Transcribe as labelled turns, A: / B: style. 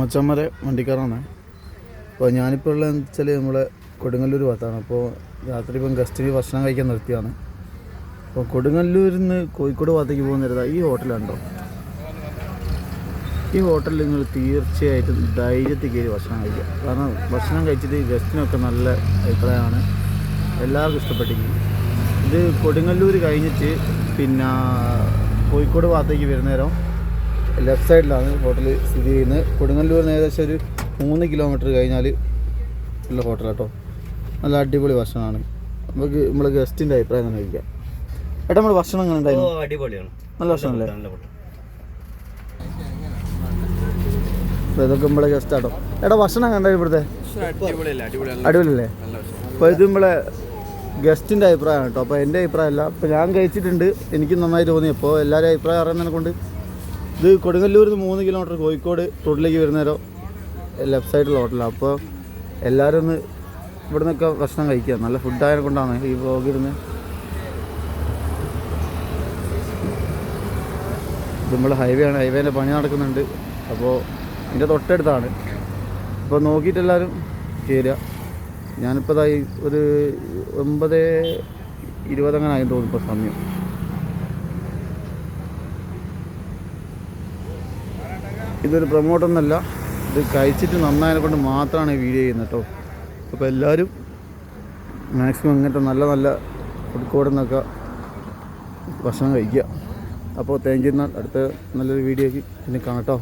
A: മച്ചമ്മരെ വണ്ടിക്കാരാണ്. അപ്പോൾ ഞാനിപ്പോൾ ഉള്ളതെന്ന് വെച്ചാൽ നമ്മളെ കൊടുങ്ങല്ലൂർ ഭാഗത്താണ്. അപ്പോൾ രാത്രി ഇപ്പം ഗസ്റ്റിന് ഭക്ഷണം കഴിക്കാൻ നിർത്തിയാണ്. അപ്പോൾ കൊടുങ്ങല്ലൂരിൽ നിന്ന് കോഴിക്കോട് ഭാഗത്തേക്ക് പോകുന്ന ഈ ഹോട്ടലുണ്ടോ ഈ ഹോട്ടലിൽ നിങ്ങൾ തീർച്ചയായിട്ടും ധൈര്യത്തിൽ കയറി ഭക്ഷണം കഴിക്കുക. കാരണം ഭക്ഷണം കഴിച്ചിട്ട് ഗസ്റ്റിനൊക്കെ നല്ല അഭിപ്രായമാണ്. എല്ലാവർക്കും ഇഷ്ടപ്പെട്ടിരിക്കും. ഇത് കൊടുങ്ങല്ലൂർ കഴിഞ്ഞിട്ട് പിന്നെ കോഴിക്കോട് ഭാഗത്തേക്ക് വരുന്നേരം ലെഫ്റ്റ് സൈഡിലാണ് ഹോട്ടൽ സ്ഥിതി ചെയ്യുന്നത്. കൊടുങ്ങല്ലൂരിന് ഏകദേശം ഒരു മൂന്ന് കിലോമീറ്റർ കഴിഞ്ഞാൽ ഉള്ള ഹോട്ടൽ കേട്ടോ നല്ല അടിപൊളി ഭക്ഷണമാണ് നമുക്ക് നമ്മളെ ഗസ്റ്റിന്റെ അഭിപ്രായം തന്നെ വയ്ക്കാം ഏട്ടാ നമ്മൾ ഭക്ഷണം എങ്ങനെ
B: ഓ
A: ഉണ്ടായിരുന്നു
B: അടിപൊളിയാണ്.
A: നല്ല ഭക്ഷണമല്ലേ ഇതൊക്കെ നമ്മളെ ഗസ്റ്റ് ആട്ടോ. എടാ ഭക്ഷണം കണ്ടായിരുന്നു ഇവിടുത്തെ?
B: അടിപൊളിയല്ലേ
A: അപ്പോൾ ഇത് നമ്മളെ ഗസ്റ്റിന്റെ അഭിപ്രായമാണ് കേട്ടോ അപ്പോൾ എന്റെ അഭിപ്രായമല്ല. അപ്പോൾ ഞാൻ കഴിച്ചിട്ടുണ്ട്. എനിക്ക് നന്നായി തോന്നി. അപ്പോൾ എല്ലാവരും അഭിപ്രായം അറിയുന്നതിനെ കൊണ്ട് ഇത് കൊടുങ്ങല്ലൂരിൽ നിന്ന് മൂന്ന് കിലോമീറ്റർ കോഴിക്കോട് റോഡിലേക്ക് വരുന്നേരം ലെഫ്റ്റ് സൈഡിലുള്ള ഹോട്ടലാണ് അപ്പോൾ എല്ലാവരും ഒന്ന് ഇവിടെ നിന്നൊക്കെ ഭക്ഷണം കഴിക്കുക. നല്ല ഫുഡായ കൊണ്ടാണ് ഈ വ്ളോഗിരുന്ന് ഇത് നമ്മൾ ഹൈവേ ആണ്. ഹൈവേന്റെ പണി നടക്കുന്നുണ്ട്. അപ്പോൾ ഇതിന്റെ തൊട്ടടുത്താണ്. അപ്പോൾ നോക്കിയിട്ട് എല്ലാവരും കയറുക ഞാനിപ്പോൾ ഒരു ഒമ്പത് ഇരുപതങ്ങനെ ആയി തോന്നുന്നു ഇപ്പോൾ സമയം. ഇതൊരു പ്രൊമോട്ടൊന്നല്ല ഇത് കഴിച്ചിട്ട് നന്നായതിനെ കൊണ്ട് മാത്രമാണ് ഈ വീഡിയോ ചെയ്യുന്നത് കേട്ടോ അപ്പോൾ എല്ലാവരും മാക്സിമം ഇങ്ങനത്തെ നല്ല നല്ല ഫുഡ് കോഡിൽ നിന്നൊക്കെ ഭക്ഷണം കഴിക്കുക. അപ്പോൾ താങ്ക് യു എന്നാൽ അടുത്ത നല്ലൊരു വീഡിയോയ്ക്ക് പിന്നെ കാണാം കേട്ടോ